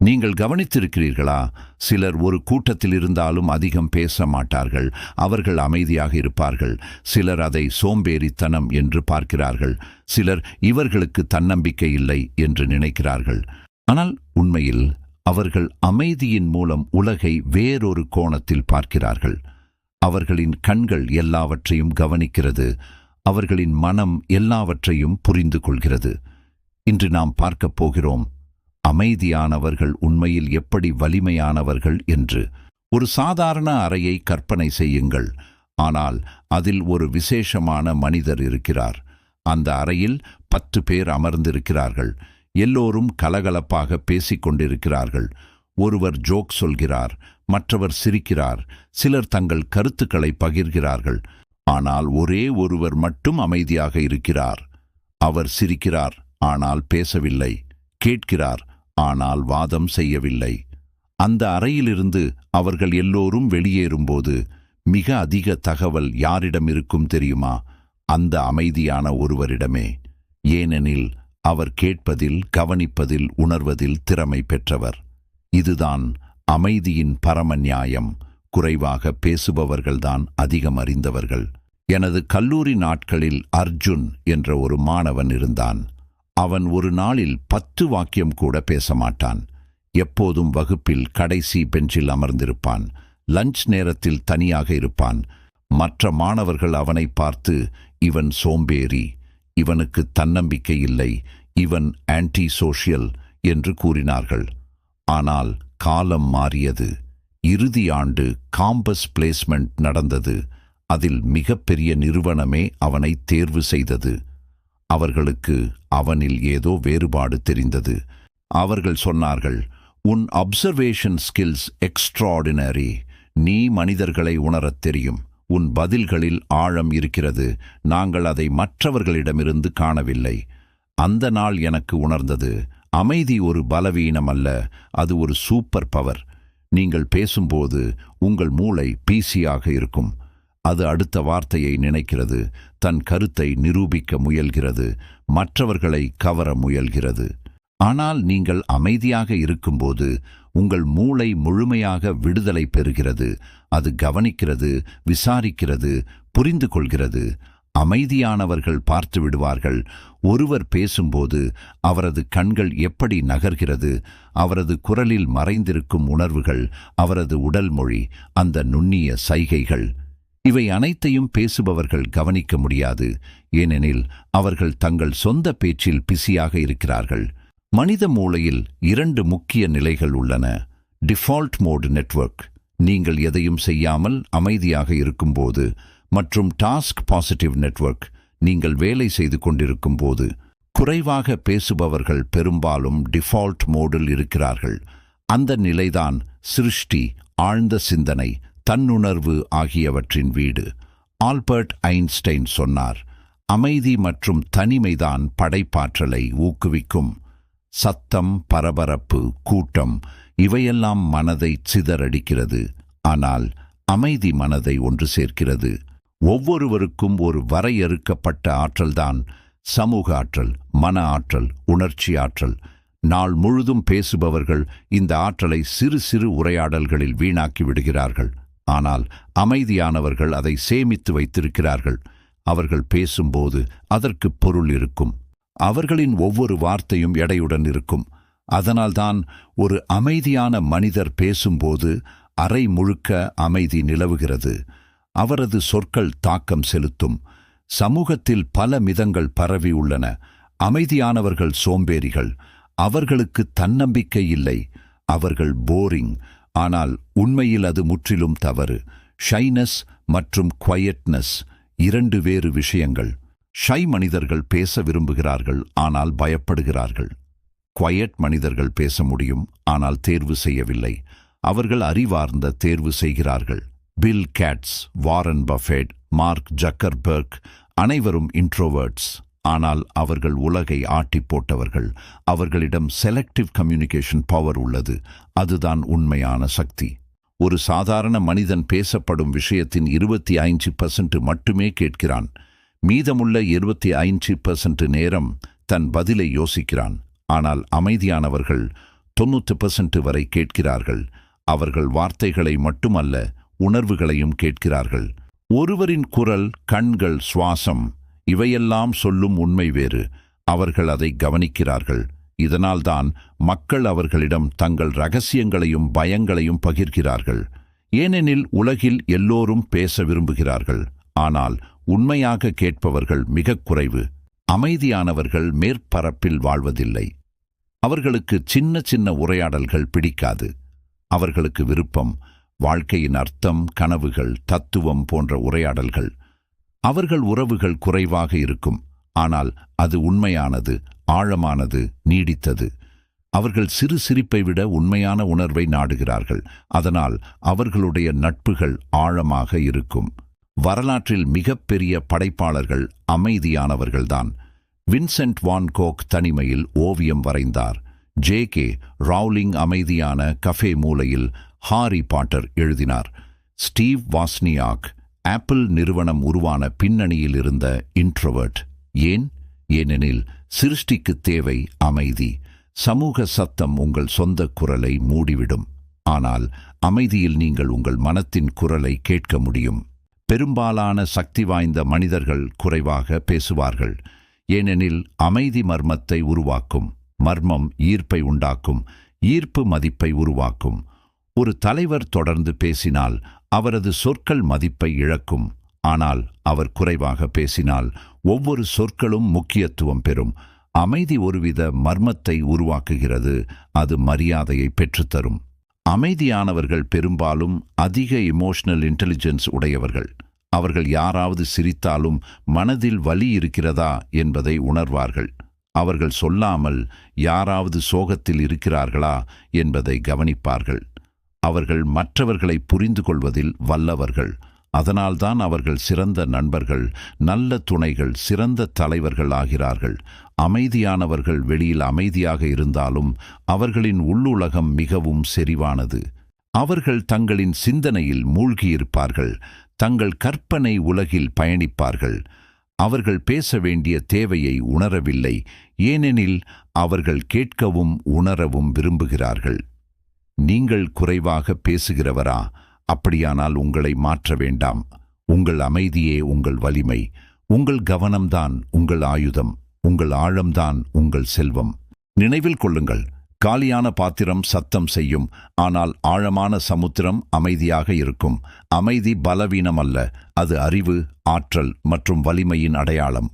நீங்கள் கவனித்திருக்கிறீர்களா? சிலர் ஒரு கூட்டத்தில் இருந்தாலும் அதிகம் பேச மாட்டார்கள். அவர்கள் அமைதியாக இருப்பார்கள். சிலர் அதை சோம்பேறித்தனம் என்று பார்க்கிறார்கள். சிலர் இவர்களுக்கு தன்னம்பிக்கை இல்லை என்று நினைக்கிறார்கள். ஆனால் உண்மையில் அவர்கள் அமைதியின் மூலம் உலகை வேறொரு கோணத்தில் பார்க்கிறார்கள். அவர்களின் கண்கள் எல்லாவற்றையும் கவனிக்கிறது. அவர்களின் மனம் எல்லாவற்றையும் புரிந்து கொள்கிறது. இன்று நாம் பார்க்கப் போகிறோம் அமைதியானவர்கள் உண்மையில் எப்படி வலிமையானவர்கள் என்று. ஒரு சாதாரண அறையை கற்பனை செய்யுங்கள். ஆனால் அதில் ஒரு விசேஷமான மனிதர் இருக்கிறார். அந்த அறையில் பத்து பேர் அமர்ந்திருக்கிறார்கள். எல்லோரும் கலகலப்பாக பேசிக் கொண்டிருக்கிறார்கள். ஒருவர் ஜோக் சொல்கிறார் மற்றவர் சிரிக்கிறார் சிலர் தங்கள் கருத்துக்களை பகிர்கிறார்கள். ஆனால் ஒரே ஒருவர் மட்டும் அமைதியாக இருக்கிறார். அவர் சிரிக்கிறார் ஆனால் பேசவில்லை. கேட்கிறார் ஆனால் வாதம் செய்யவில்லை. அந்த அறையிலிருந்து அவர்கள் எல்லோரும் வெளியேறும்போது மிக அதிக தகவல் யாரிடம் இருக்கும் தெரியுமா? அந்த அமைதியான ஒருவரிடமே. ஏனெனில் அவர் கேட்பதில் கவனிப்பதில் உணர்வதில் திறமை பெற்றவர். இதுதான் அமைதியின் பரம நியாயம். குறைவாக பேசுபவர்கள்தான் அதிகம் அறிந்தவர்கள். எனது கல்லூரி நாட்களில் அர்ஜுன் என்ற ஒரு மாணவன் இருந்தான். அவன் ஒரு நாளில் பத்து வாக்கியம் கூட பேச மாட்டான் எப்போதும் வகுப்பில் கடைசி பெஞ்சில் அமர்ந்திருப்பான். லஞ்ச் நேரத்தில் தனியாக இருப்பான். மற்ற மாணவர்கள் அவனை பார்த்து இவன் சோம்பேறி. இவனுக்கு தன்னம்பிக்கை இல்லை. இவன் ஆன்டி சோஷியல் என்று கூறினார்கள். ஆனால் காலம் மாறியது. இறுதி ஆண்டு காம்பஸ் பிளேஸ்மெண்ட் நடந்தது. அதில் மிகப்பெரிய நிறுவனமே அவனை தேர்வு செய்தது. அவர்களுக்கு அவனில் ஏதோ வேறுபாடு தெரிந்தது. அவர்கள் சொன்னார்கள் உன் அப்சர்வேஷன் ஸ்கில்ஸ் எக்ஸ்ட்ராடினரி நீ மனிதர்களை உணரத் தெரியும். உன் பதில்களில் ஆழம் இருக்கிறது. நாங்கள் அதை மற்றவர்களிடமிருந்து காணவில்லை. அந்த நாள் எனக்கு உணர்ந்தது. அமைதி ஒரு பலவீனம் அல்ல. அது ஒரு சூப்பர் பவர் நீங்கள் பேசும்போது உங்கள் மூளை பீசியாக இருக்கும். அது அடுத்த வார்த்தையை நினைக்கிறது. தன் கருத்தை நிரூபிக்க முயல்கிறது. மற்றவர்களை கவர முயல்கிறது. ஆனால் நீங்கள் அமைதியாக இருக்கும்போது உங்கள் மூளை முழுமையாக விடுதலை பெறுகிறது. அது கவனிக்கிறது விசாரிக்கிறது புரிந்து கொள்கிறது. அமைதியானவர்கள் பார்த்து விடுவார்கள். ஒருவர் பேசும்போது அவரது கண்கள் எப்படி நகர்கிறது? அவரது குரலில் மறைந்திருக்கும் உணர்வுகள் அவரது உடல் மொழி அந்த நுண்ணிய சைகைகள். இவை அனைத்தையும் பேசுபவர்கள் கவனிக்க முடியாது. ஏனெனில் அவர்கள் தங்கள் சொந்த பேச்சில் பிஸியாக இருக்கிறார்கள். மனித மூளையில் இரண்டு முக்கிய நிலைகள் உள்ளன. Default mode network. நீங்கள் எதையும் செய்யாமல் அமைதியாக இருக்கும்போது மற்றும் டாஸ்க் பாசிட்டிவ் நெட்வொர்க். நீங்கள் வேலை செய்து கொண்டிருக்கும் போது குறைவாக பேசுபவர்கள் பெரும்பாலும் டிஃபால்ட் மோடில் இருக்கிறார்கள். அந்த நிலைதான் சிருஷ்டி ஆழ்ந்த சிந்தனை தன்னுணர்வு ஆகியவற்றின் வீடு. ஆல்பர்ட் ஐன்ஸ்டைன் சொன்னார் அமைதி மற்றும் தனிமைதான் படைப்பாற்றலை ஊக்குவிக்கும். சத்தம் பரபரப்பு கூட்டம் இவையெல்லாம் மனதை சிதறடிக்கிறது. ஆனால் அமைதி மனதை ஒன்று சேர்க்கிறது. ஒவ்வொருவருக்கும் ஒரு வரையறுக்கப்பட்ட ஆற்றல்தான் சமூக ஆற்றல் மன ஆற்றல் உணர்ச்சி ஆற்றல். நாள் முழுதும் பேசுபவர்கள் இந்த ஆற்றலை சிறு சிறு உரையாடல்களில் வீணாக்கி விடுகிறார்கள். ஆனால் அமைதியானவர்கள் அதை சேமித்து வைத்திருக்கிறார்கள். அவர்கள் பேசும்போது அதற்கு பொருள் இருக்கும். அவர்களின் ஒவ்வொரு வார்த்தையும் எடையுடன் இருக்கும். அதனால்தான் ஒரு அமைதியான மனிதர் பேசும்போது அறை முழுக்க அமைதி நிலவுகிறது. அவரது சொற்கள் தாக்கம் செலுத்தும். சமூகத்தில் பல மிதங்கள் பரவி உள்ளன. அமைதியானவர்கள் சோம்பேறிகள். அவர்களுக்கு தன்னம்பிக்கை இல்லை. அவர்கள் போரிங். ஆனால் உண்மையில் அது முற்றிலும் தவறு. ஷைனஸ் மற்றும் குவயட்னஸ் இரண்டு வேறு விஷயங்கள். ஷை மனிதர்கள் பேச விரும்புகிறார்கள் ஆனால் பயப்படுகிறார்கள். குவயட் மனிதர்கள் பேச முடியும் ஆனால் தேர்வு செய்யவில்லை. அவர்கள் அறிவார்ந்த தேர்வு செய்கிறார்கள். Bill Gates Warren Buffett Mark Zuckerberg அனைவரும் இன்ட்ரோவர்ட்ஸ் ஆனால் அவர்கள் உலகை ஆட்டி போட்டவர்கள். அவர்களிடம் செலக்டிவ் கம்யூனிகேஷன் பவர் உள்ளது. அதுதான் உண்மையான சக்தி. ஒரு சாதாரண மனிதன் பேசப்படும் விஷயத்தின் இருபத்தி ஐந்து பர்சன்ட் மட்டுமே கேட்கிறான். மீதமுள்ள இருபத்தி ஐந்து பர்சன்ட் நேரம் தன் பதிலை யோசிக்கிறான். ஆனால் அமைதியானவர்கள் தொண்ணூற்று பர்சன்ட் வரை கேட்கிறார்கள். அவர்கள் வார்த்தைகளை மட்டுமல்ல உணர்வுகளையும் கேட்கிறார்கள். ஒருவரின் குரல் கண்கள் சுவாசம் இவையெல்லாம் சொல்லும் உண்மை வேறு. அவர்கள் அதை கவனிக்கிறார்கள். இதனால்தான் மக்கள் அவர்களிடம் தங்கள் ரகசியங்களையும் பயங்களையும் பகிர்கிறார்கள். ஏனெனில் உலகில் எல்லோரும் பேச விரும்புகிறார்கள். ஆனால் உண்மையாக கேட்பவர்கள் மிகக் குறைவு. அமைதியானவர்கள் மேற்பரப்பில் வாழ்வதில்லை. அவர்களுக்கு சின்ன சின்ன உரையாடல்கள் பிடிக்காது. அவர்களுக்கு விருப்பம் வாழ்க்கையின் அர்த்தம் கனவுகள் தத்துவம் போன்ற உரையாடல்கள். அவர்கள் உறவுகள் குறைவாக இருக்கும். ஆனால் அது உண்மையானது ஆழமானது நீடித்தது. அவர்கள் சிறு சிரிப்பை விட உண்மையான உணர்வை நாடுகிறார்கள். அதனால் அவர்களுடைய நட்புகள் ஆழமாக இருக்கும். வரலாற்றில் மிகப்பெரிய படைப்பாளர்கள் அமைதியானவர்கள்தான். வின்சென்ட் வான் கோக் தனிமையில் ஓவியம் வரைந்தார். ஜே கே ரவுலிங் அமைதியான கஃபே மூலையில் ஹாரி பாட்டர் எழுதினார். ஸ்டீவ் வாஸ்னியாக் ஆப்பிள் நிறுவனம் உருவான பின்னணியில் இருந்த இன்ட்ரோவர்ட் ஏன்? ஏனெனில் சிருஷ்டிக்கு தேவை அமைதி. சமூக சத்தம் உங்கள் சொந்த குரலை மூடிவிடும். ஆனால் அமைதியில் நீங்கள் உங்கள் மனத்தின் குரலை கேட்க முடியும். பெரும்பாலான சக்தி வாய்ந்த மனிதர்கள் குறைவாக பேசுவார்கள். ஏனெனில் அமைதி மர்மத்தை உருவாக்கும். மர்மம் ஈர்ப்பை உண்டாக்கும். ஈர்ப்பு மதிப்பை உருவாக்கும். ஒரு தலைவர் தொடர்ந்து பேசினால் அவரது சொற்கள் மதிப்பை இழக்கும். ஆனால் அவர் குறைவாக பேசினால் ஒவ்வொரு சொற்களும் முக்கியத்துவம் பெறும். அமைதி ஒருவித மர்மத்தை உருவாக்குகிறது. அது மரியாதையை பெற்றுத்தரும். அமைதியானவர்கள் பெரும்பாலும் அதிக இமோஷனல் இன்டெலிஜென்ஸ் உடையவர்கள். அவர்கள் யாராவது சிரித்தாலும் மனதில் வலி இருக்கிறதா என்பதை உணர்வார்கள். அவர்கள் சொல்லாமல் யாராவது சோகத்தில் இருக்கிறார்களா என்பதை கவனிப்பார்கள். அவர்கள் மற்றவர்களை புரிந்து கொள்வதில் வல்லவர்கள். அதனால்தான் அவர்கள் சிறந்த நண்பர்கள் நல்ல துணைகள் சிறந்த தலைவர்கள் ஆகிறார்கள். அமைதியானவர்கள் வெளியில் அமைதியாக இருந்தாலும் அவர்களின் உள்ளுலகம் மிகவும் செறிவானது. அவர்கள் தங்களின் சிந்தனையில் மூழ்கியிருப்பார்கள். தங்கள் கற்பனை உலகில் பயணிப்பார்கள். அவர்கள் பேச வேண்டிய தேவையை உணரவில்லை. ஏனெனில் அவர்கள் கேட்கவும் உணரவும் விரும்புகிறார்கள். நீங்கள் குறைவாக பேசுகிறவரா? அப்படியானால் உங்களை மாற்ற வேண்டாம். உங்கள் அமைதியே உங்கள் வலிமை. உங்கள் கவனம்தான் உங்கள் ஆயுதம். உங்கள் ஆழம்தான் உங்கள் செல்வம். நினைவில் கொள்ளுங்கள். காலியான பாத்திரம் சத்தம் செய்யும். ஆனால் ஆழமான சமுத்திரம் அமைதியாக இருக்கும். அமைதி பலவீனம் அல்ல அது அறிவு ஆற்றல் மற்றும் வலிமையின் அடையாளம்.